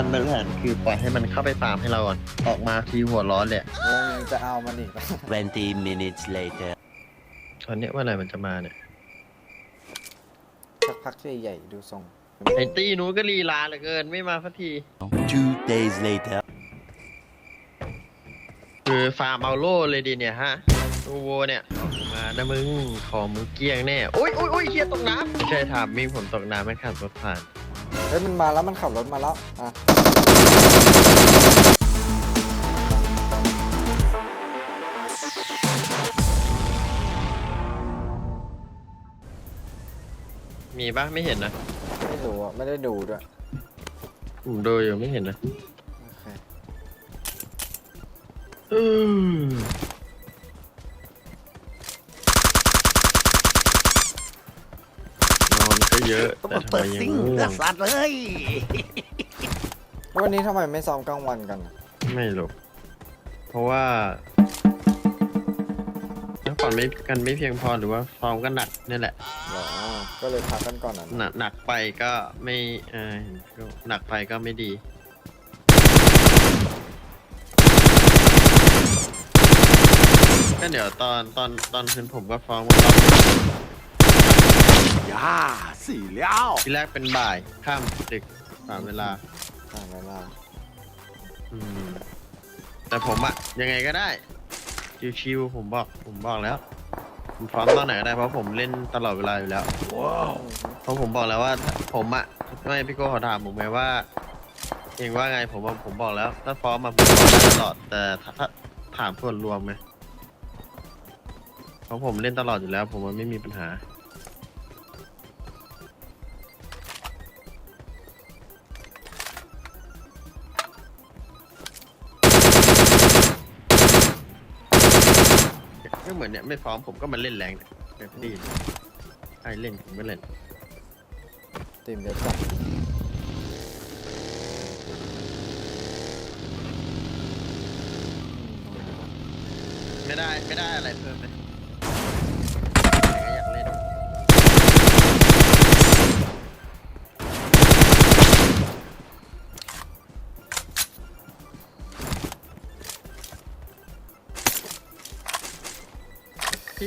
มันเป็นแผนคือปล่อยให้มันเข้าไปฟาร์มให้เราก่อนออกมาทีหัวร้อนเลยอะวงยังจะเอามันอีก 20 minutes later. ตอนเนี้ยเมื่อไหร่มันจะมาเนี่ยสักพักใหญ่ๆดูทรงไอ้ตี้นู้นก็ลีลาเหลือเกินไม่มาสักที Two days later. คือฟาร์มเอาโล่เลยดีเนี่ยฮะดูโวเนี่ยมานะมึงของมึงเกลี้ยงแน่โอ้ยโอ้ยโอ้ยเฮียตกน้ำใช่ถามมีผมตกน้ำไม่ขับรถผ่าน เฮ้ยมันมาแล้วมันขับรถมาแล้วอะมีปะไม่เห็นนะไม่รู้อะไม่ได้ดูด้วยผมดูอยู่ไม่เห็นนะ โอเค อืม นอนก็เยอะแต่ทำไมยังง่วงสัตว์เลยวันนี้ทำไมไม่ซ้อมกลางวันกันอะไม่หรอกเพราะว่าพักผ่อนไม่กันไม่เพียงพอหรือว่าซ้อมก็หนักนี่แหละ หรอก็เลยพักกันก่อนอะหนักหนักไปก็ไม่เออก็หนักไปก็ไม่ดี ก็เดี๋ยวตอนตอนตอนคืนผมก็ฟ้องว่า ย่าสี่แล้วทีแรกเป็นบ่ายข้ามดึกตามเวลาตามเวลาแต่ผมอะยังไงก็ได้ ชิวๆผมบอก ผมบอกแล้ว ผมพร้อมตอนไหนก็ได้เพราะผมเล่นตลอดเวลาอยู่แล้ว ว้าวเพราะผมบอกแล้วว่าผมอะไม่พี่โก้เขาถามผมไหมว่าเองว่าไงผมผมบอกแล้ว ถ้าฟ้อมมาผมพร้อมได้ตลอดแต่ถ้าถาถามส่วนรวมไหมเพราะผมเล่นตลอดอยู่แล้ว ผมว่าไม่มีปัญหา ก็เหมือนเนี่ยไม่พร้อมผมก็มาเล่นแรงเนี่ยแบบนี้ใครเล่นผมก็เล่นทีมเดียวกันไม่ได้ไม่ได้อะไรเพิ่มเลย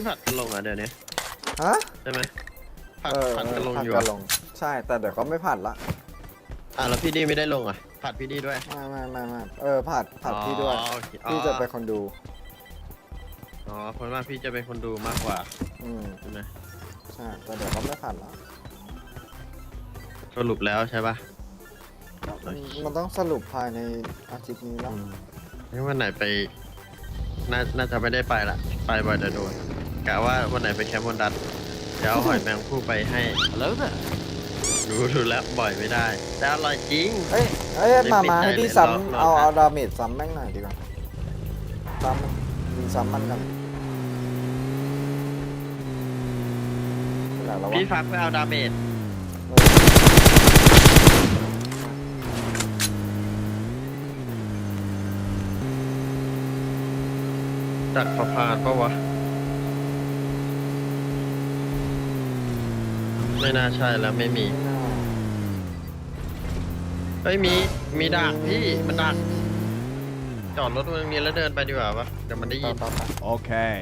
พี่ผัดกันลงอะเดี๋ยวนี้ฮะใช่ไหมผัดเออผัดกันลงผัดอยู่กัอะนลง ใช่ แต่เดี๋ยวเขาไม่ผัดละอะแล้วพี่ดีไม่ได้ลงอะผัดพี่ดีด้วยไม่ไม่ไม่ไม่เออผัดผัดพี่ด้วย อ๋อโอเคอ๋อพี่จะเป็นคนดู อ๋อคนว่าพี่จะเป็นคนดูมากกว่าอืมใช่ไหมใช่ แต่เดี๋ยวเขาไม่ผัดละสรุปแล้วใช่ปะมันมันต้องสรุปภายในอาทิตย์นี้แล้ว นี่วันไหนไป น่าน่าจะไม่ได้ไปละ ไปบ่อยแต่โดน กะว่าวันไหนไปแคมป์บนดัดเดี๋ยวเอาหอยแมงผู้ไปให้ Hello there. ดูดูแล้วบ่อยไม่ได้ แต่อร่อยจริง เอ้ยเอ้ยไม่มาปิดมาใจให้พี่เลยซ้รอำรอเอาครับเอาดาเมจซ้ำแม่งหน่อยดีกว่า ซ้ำยิงซ้ำมันกันนี่แหละเราวะพี่ฟักเพื่อเอาดาเมจเออดักสะพานปะวะ ไม่น่าใช่แล้วไม่มีไม่น่าเฮ้ยมีมีดักพี่มันดักจอดรถตรงนี้แล้วเดินไปดีกว่าปะเดี๋ยวมันได้ยินต่อต่อต่อ Okay.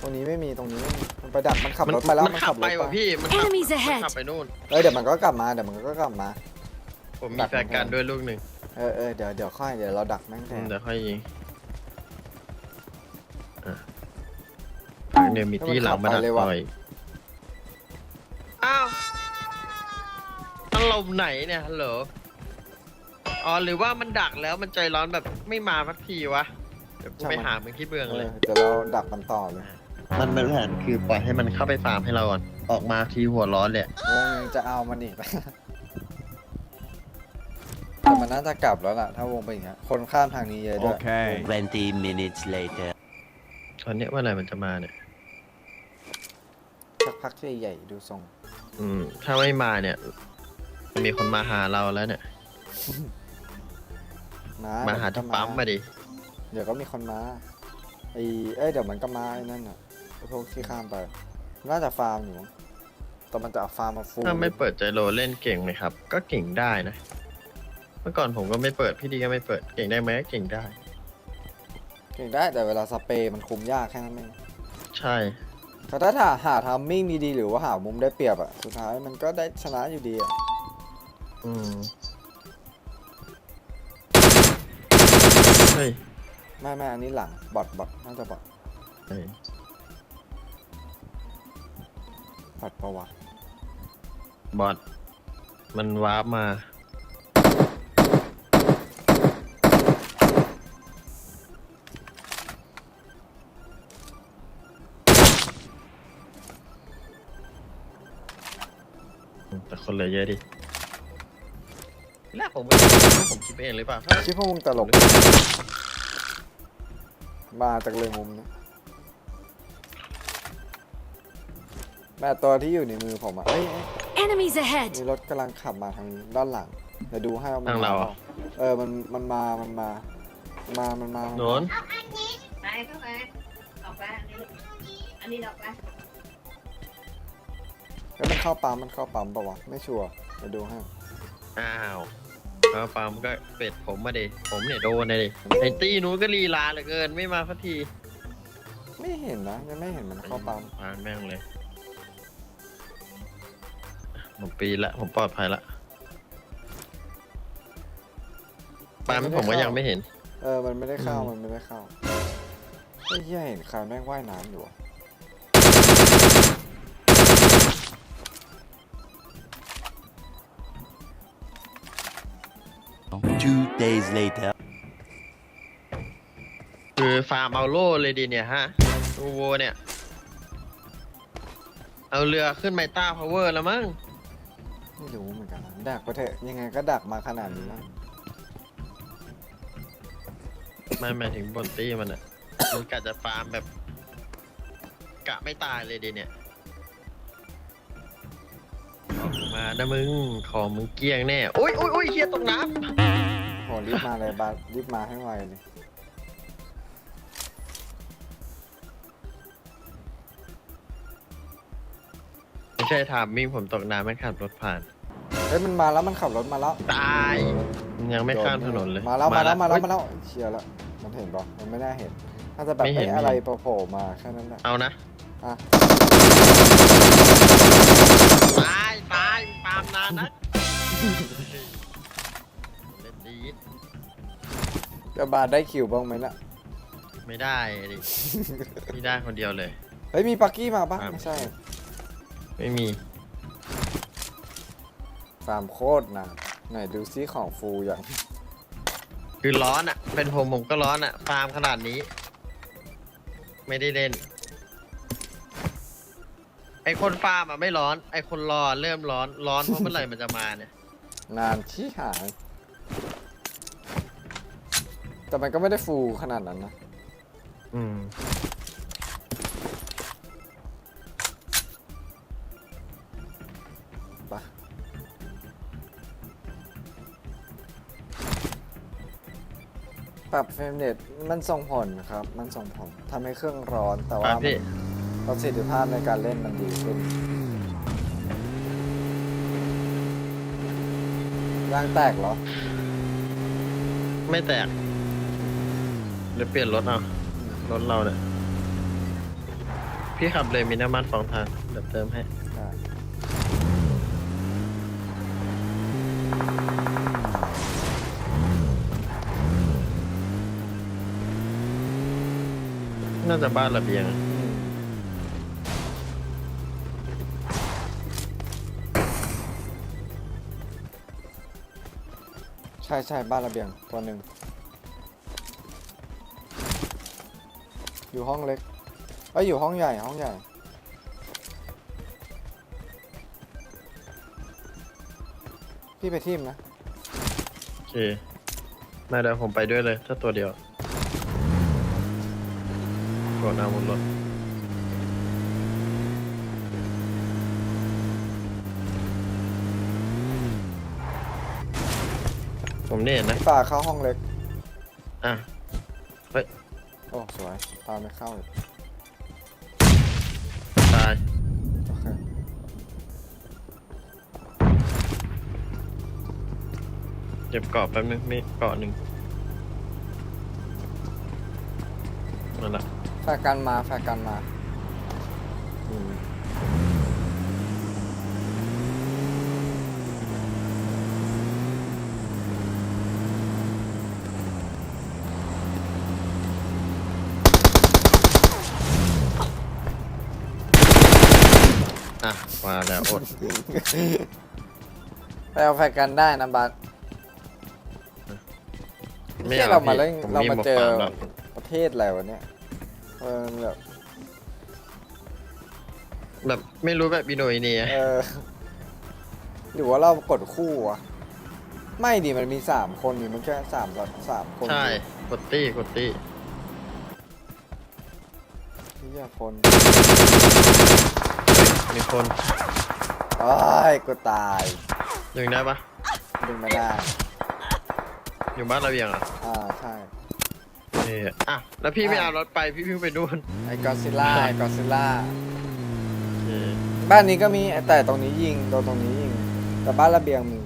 ตรงนี้ไม่มีตรงนี้ไม่มีมันไปดักมันขับมันรถไปแล้วมันขับไปรถว่ะพี่ มันขับ Enemies มัน ahead ขับไปนู่น เอ้ยเดี๋ยวมันก็กลับมาเดี๋ยวมันก็กลับมา ผมมีดักแฟนการด้วยลูกหนึ่งเออเออเดี๋ยวเดี๋ยวค่อยเดี๋ยวเราดักแม่งแทอืมนเดี๋ยวค่อยยิงอะฝั่งเนี่ยมีที่หลังมาดักต่อย อ้าวอารมณ์ไหนเนี่ยฮัลโหลอ๋อหรือว่ามันดักแล้วมันใจร้อนแบบไม่มาสักทีวะเดี๋ยวกูไปหามึงที่เบืองเอเลอยเดี๋ยวเราดักมันต่อเลยมันเป็นแผนคือปล่อยให้มันเข้าไปฟาร์มให้เราก่อน ออกมาทีหัวร้อนเลย วงยังจะเอามันอีก แต่มันน่าจะกลับแล้วล่ะ ถ้าวงเป็นอย่างเงี้ยคนข้ามทางนี้เยอะด้วย Okay. 20 minutes later. ตอนเนี้ยเมื่อไหร่มันจะมาเนี่ย สักพักใหญ่ๆดูทรง อืม ถ้าไม่มาเนี่ย มีคนมาหาเราแล้วเนี่ย มามาหาเดี๋ที่ยวปั๊มมาดิ เดี๋ยวก็มีคนมาไอเอ้ยเดี๋ยวมันก็มาไอ้นั่นน่ะไอ้พวกที่ข้ามไป น่าจะฟาร์มอยู่มั้งแต่มันจะเอาฟาร์มมาฟูถ้าไม่เปิดใจโลเล่นเก่งไหมครับ ก็เก่งได้นะ เมื่อก่อนผมก็ไม่เปิดพี่ดีก็ไม่เปิด เก่งได้ไหมเก่งได้ เก่งได้แต่เวลาสเปรย์มันคุมยากแค่นั้นเอง ใช่ แต่ถ้าหาหาทามมิ่งดีๆหรือว่าหามุมได้เปรียบอะสุดท้ายมันก็ได้ชนะอยู่ดีอะอืมเฮ้ยไม่ไม่อันนี้หลังบอทบอทน่าจะบอทเฮ้ยบอทประวัติบอทมันวาร์ปมา คนเหลือเยอะดิแรกผมไม่รู้ว่าผมคิดเองหรือเปล่าคิดว่ามุมตลก มาจากเลยมุมนะแม่ตัวที่อยู่ในมือผมอะเอ้ยเอ้ย Enemies ahead! มีรถกำลังขับมาทางด้านหลัง เดี๋ยวดูให้ว่ามัทางมาเราปอะล่เออ มัน มันมา มันมา มา มันมาโนนไปเข้าไปออกไปอันนี้อันนี้ออกไปแล้วมัน เข้าปั๊มมันเข้าปั๊มปะวะไม่ชัวร์เดี๋ยวดูให้อ้าวแล้วฟาร์มก็เป็ดผมมาดิ ผมเนี่ยโดนเลยดิไอ้ตี้นู้นก็ลีลาเหลือเกินไม่มาสักทีไม่เห็นนะยังไม่เห็นมันเข้าปั๊มผ่านแม่งเลย ผมปีนละ ผมปลอดภัยละปาล์มผมก็ยังไม่เห็น เออ มันไม่ได้เข้าอืมมันไม่ได้เข้าไอ้เหี้ยเห็นใครแม่งว่ายน้ำอยู่อะ Two days later. คือฟาร์มเอาโล่เลยดีเนี่ยฮะดูโวเนี่ย เอาเรือขึ้นไมต้าพาวเวอร์แล้วมั้ง ไม่รู้เหมือนกันนะดักไปเถอะยังไงก็ดักมาขนาดนี้นะไม่หมายถึงบนตี้มันอะมันกะจะฟาร์มแบบ กะไม่ตายเลยดีเนี่ย มานะมึง ของมึงเกลี้ยงแน่อุ้ยอุ้ยอุ้ยเฮียตกน้โหรีบมาเลยบาสรีบมาให้ไวเลยำไม่ใช่ถามมิ่งผมตกน้ำไม่ขับรถผ่าน เฮ้ยมันมาแล้วมันขับรถมาแล้วตายยังไม่ข้ามถนนเลยมาแล้วมาแล้วมาแล้วเฮ้ยมาแล้วเชียร์แล้วมันเห็นปะมันไม่น่าเห็นน่าจะแบบไม่เห็เอ้นยไม่เห็นอะไรโผล่ๆมาแค่นั้นแหละเอานะอะตายตายปาล์ม นานนะเล่นดีดจะบาสได้คิวบ้างไหมล่ะ ไม่ได้ดิพี่ได้คนเดียวเลย เฮ้ย มีปักกี้มาปะครับไม่ใช่ ไม่มีฟาร์มโคตรนานไหนดูซิของฟูอย่าง คือร้อนอะ เป็นผมผมก็ร้อนอะ ฟาร์มขนาดนี้ ไม่ได้เล่น ไอคนฟาร์มอะไม่ร้อน ไอคนรอเริ่มร้อน ร้อนเพราะเมื่อไหร่มันจะมาเนี่ย นานชี้หายแต่มันก็ไม่ได้ฟูขนาดนั้นนะ อืมปะปรับเฟรมเรทมันส่งผลครับ มันส่งผลทำให้เครื่องร้อนแต่คว่ารับพี่ ประสิทธิภาพในการเล่นมันดีขึ้นยางแตกเหรอ ไม่แตกเดี๋ยวเปลี่ยนรถเอารถเราเนี่ย พี่ขับเลยมีน้ำมันสองทางเดี๋ยวเติมให้ ได้น่าจะบ้านระเบียง ใช่ใช่บ้านระเบียงตัวหนึ่งอยู่ห้องเล็กเอ้ยอยู่ห้องใหญ่ห้องใหญ่พี่ไปทีมนะโอเคมาเดี๋ยวผมไปด้วยเลย ถ้าตัวเดียวกดเอาบนรถ ผมเนี่ยนะฝ่าเข้าห้องเล็กอะโอ้สวยตามไม่เข้าเลยตาย โอเคยเก็บเกาะแป๊บนึงไม่เกาะหนึ่งนั่นแหละ แฟร์กันมาแฟร์กันมาอืม อะ มาแล้วอด ไปเอาแฟร์กันได้นะบัส ไม่ที่อเรามาพี่เล่นผเรามาเจอหวกปกแล้วประเทศอะไรวะเนี่ยเออแบบแบบไม่รู้แบบอินโดนีเซียเออหรือว่าเรากดคู่วะไม่ดิมันมีสามคนนี่มันแค่สามแบบสามคนใช่กดตี้กดตี้ที่ยคน มีคนโอ้ยกูตายยิงได้ปะดึงไม่ได้ อยู่บ้านเราเบียงเหรอะอ่าใช่เอออะแล้วพี่ไม่เอารถไปพี่พิ่งไปดูนไอ้กอซิล่าไอ้กอซิล่าเออบ้านนี้ก็มีแต่ตรงนี้ยิงโดนตรงนี้ยิง แต่บ้านระเบียงมี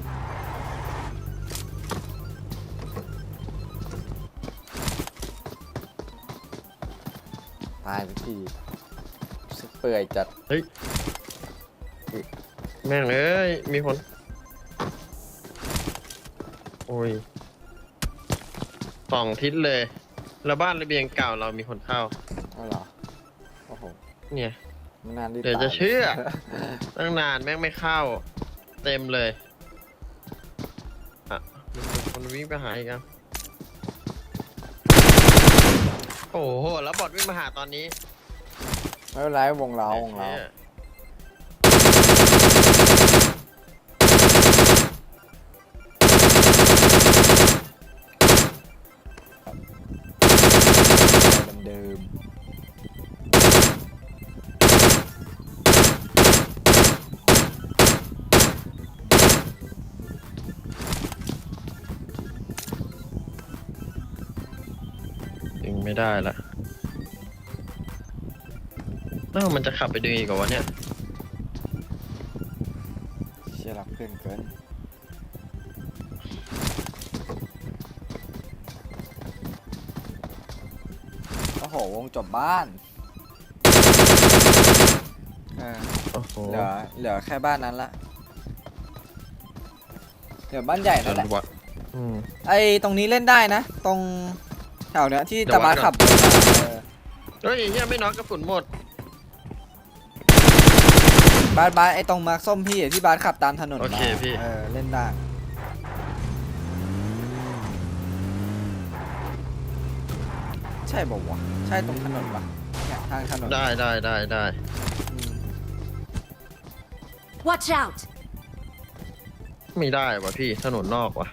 ตายไปทีสึกเปื่อยจัดเฮ้ย แม่งเอ้ย มีคน โอ้ยสองทิศเลย แล้วบ้านระเบียงเก่าเรามีคนเข้า เอาเหรอ โอ้โหเนี่ย ไม่นานดีเดี๋ยวจะตายเชื่อ ตั้งนานแม่งไม่เข้า เต็มเลยอะมีคนวิ่งไปหาอีกอะโอ้โห แล้วบอดวิ่งมาหาตอนนี้ไม่เป็นไรวงเราวงเราชี่ย เดิมยิงไม่ได้ละเอ้ามันจะขับไปดึงอีกเหรอวะเนี่ย เชื่อรักเพื่อนเกินโอ้โห วงจบบ้านเออโอ้โหเหลือเหลือแค่บ้านนั้นละเหลือบ้านใหญ่จนั่นนแหละ วัด อืมไอ้ตรงนี้เล่นได้นะ ตรงแถวเนี้ยที่เดี๋ยวตะบาวัดก่อน ขับรถมาเออ เฮ้ยเฮียไม่น็อกกระสุนหมด บาสบาสไอ้ตรงมาร์คส้มพี่อะที่บาสขับตามถนนโอมาเคพี่ เออเล่นได้ใช่บอกว่าวะใช่ตรงถนนปะเนี่ยทางถนนได้ได้ได้ได้อืม Watch out! ไม่ได้วะพี่ถนนนอกวะ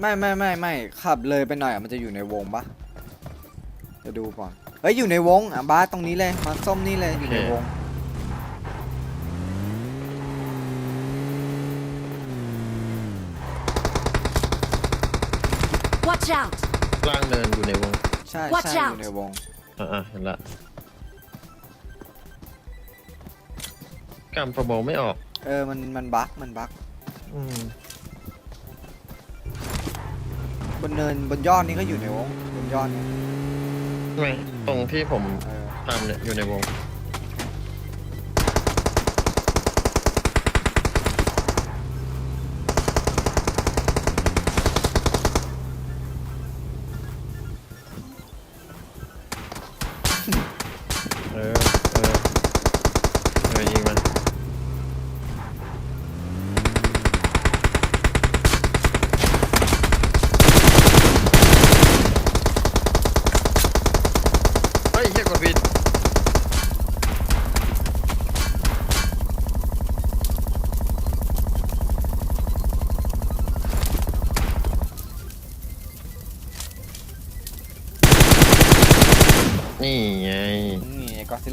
ไม่ไม่ไม่ไม่ขับเลยไปหน่อยอะมันจะอยู่ในวงปะจะดูก่อนเอ้ยอยู่ในวงอะบาสตรงนี้เลยมาร์คส้มนี่เลยอยู่ในวง Watch out! ล่างเนินอยู่ในวง ใช่ Watch ใช่อ out ยู่ในวง อ่าเห็นละกำประโมไม่ออก เออ มัน มันบั๊กมันบั๊กอืมบนเนินบนยอดนี่ก็อยู่ในวงบนยอดเนี่ยไม่ตรงที่ผมเออ ทำเนี่ยอยู่ในวง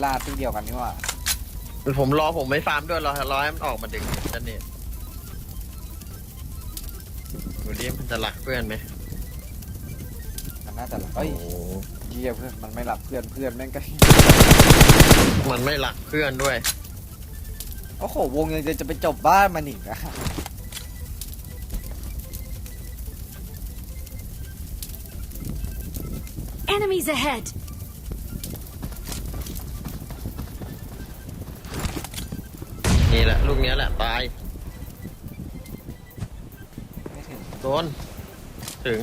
ล่าซึ่งเดียวกันนี่ว่า ผมรอผมไม่ฟาร์มด้วยรอรอให้มันออกมาเด็กจันนี่ดูดิมันจะหลักเพื่อนไหมมันน่าจะหลักเอ้ยโอ้โเยี่ยเพื่อนมันไม่หลักเพื่อนเพื่อนแม่งก็ มันไม่หลักเพื่อนด้วย โอ้โห วงยังจะไปจบบ้านมันอีกอะ Enemies ahead! นี่แหละ ลูกเนี้ยแหละ ตาย ไม่ถึง โดน ถึง